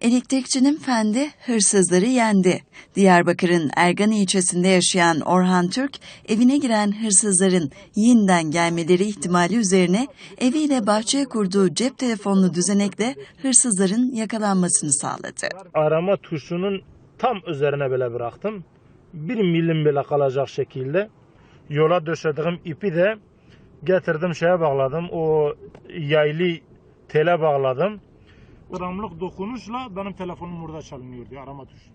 Elektrikçinin fendi hırsızları yendi. Diyarbakır'ın Ergan ilçesinde yaşayan Orhan Türk, evine giren hırsızların yeniden gelmeleri ihtimali üzerine eviyle bahçeye kurduğu cep telefonlu düzenekle hırsızların yakalanmasını sağladı. arama tuşunun tam üzerine bile bıraktım. Bir milim bile kalacak şekilde yola döşediğim ipi de getirdim şeye bağladım. O yaylı tele bağladım. Gramlık dokunuşla benim telefonum burada çalınıyor diye arama tuşu.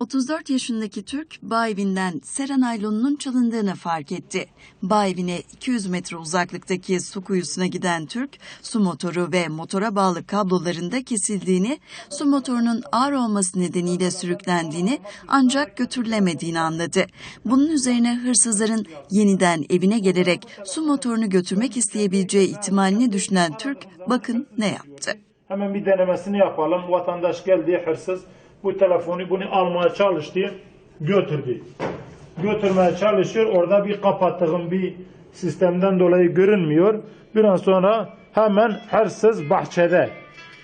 34 yaşındaki Türk, bağ evinden sera naylonunun çalındığını fark etti. Bağ evine 200 metre uzaklıktaki su kuyusuna giden Türk, su motoru ve motora bağlı kabloların da kesildiğini, su motorunun ağır olması nedeniyle sürüklendiğini ancak götürülemediğini anladı. Bunun üzerine hırsızların yeniden evine gelerek su motorunu götürmek isteyebileceği ihtimalini düşünen Türk, bakın ne yaptı. Hemen bir denemesini yapalım. Vatandaş geldi hırsız bu telefonu bunu almaya çalıştı. Götürdü. Götürmeye çalışıyor. Orada bir kapattığım bir sistemden dolayı görünmüyor. Bir an sonra hemen hırsız bahçede.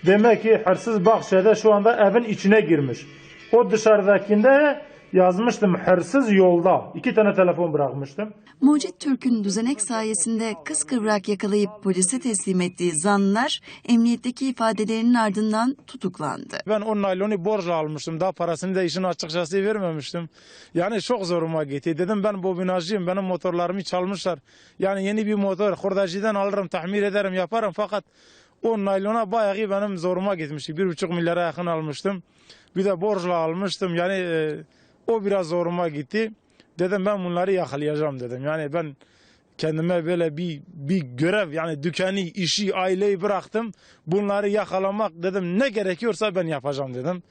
Demek ki hırsız bahçede şu anda evin içine girmiş. O dışarıdakinde yazmıştım hırsız yolda. İki tane telefon bırakmıştım. Mucit Türk'ün düzenek sayesinde kıskıvrak yakalayıp polise teslim ettiği zanlılar emniyetteki ifadelerinin ardından tutuklandı. Ben o naylonu borçla almıştım. Daha parasını da işin açıkçası vermemiştim. Yani çok zoruma gitti. Dedim ben bobinajcıyım. Benim motorlarımı çalmışlar. Yani yeni bir motor hurdacıdan alırım, tahmir ederim, yaparım. Fakat o naylona bayağı benim zoruma gitmişti. Bir buçuk milyara yakın almıştım. Bir de borçla almıştım. Yani e, o biraz zoruma gitti. Dedim ben bunları yakalayacağım dedim. Yani ben kendime böyle bir bir görev yani dükkanı, işi, aileyi bıraktım. Bunları yakalamak dedim ne gerekiyorsa ben yapacağım dedim.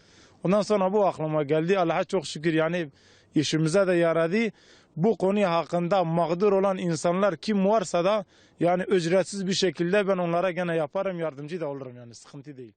Ondan sonra bu aklıma geldi. Allah'a çok şükür yani işimize de yaradı. Bu konu hakkında mağdur olan insanlar kim varsa da yani ücretsiz bir şekilde ben onlara gene yaparım yardımcı da olurum yani sıkıntı değil.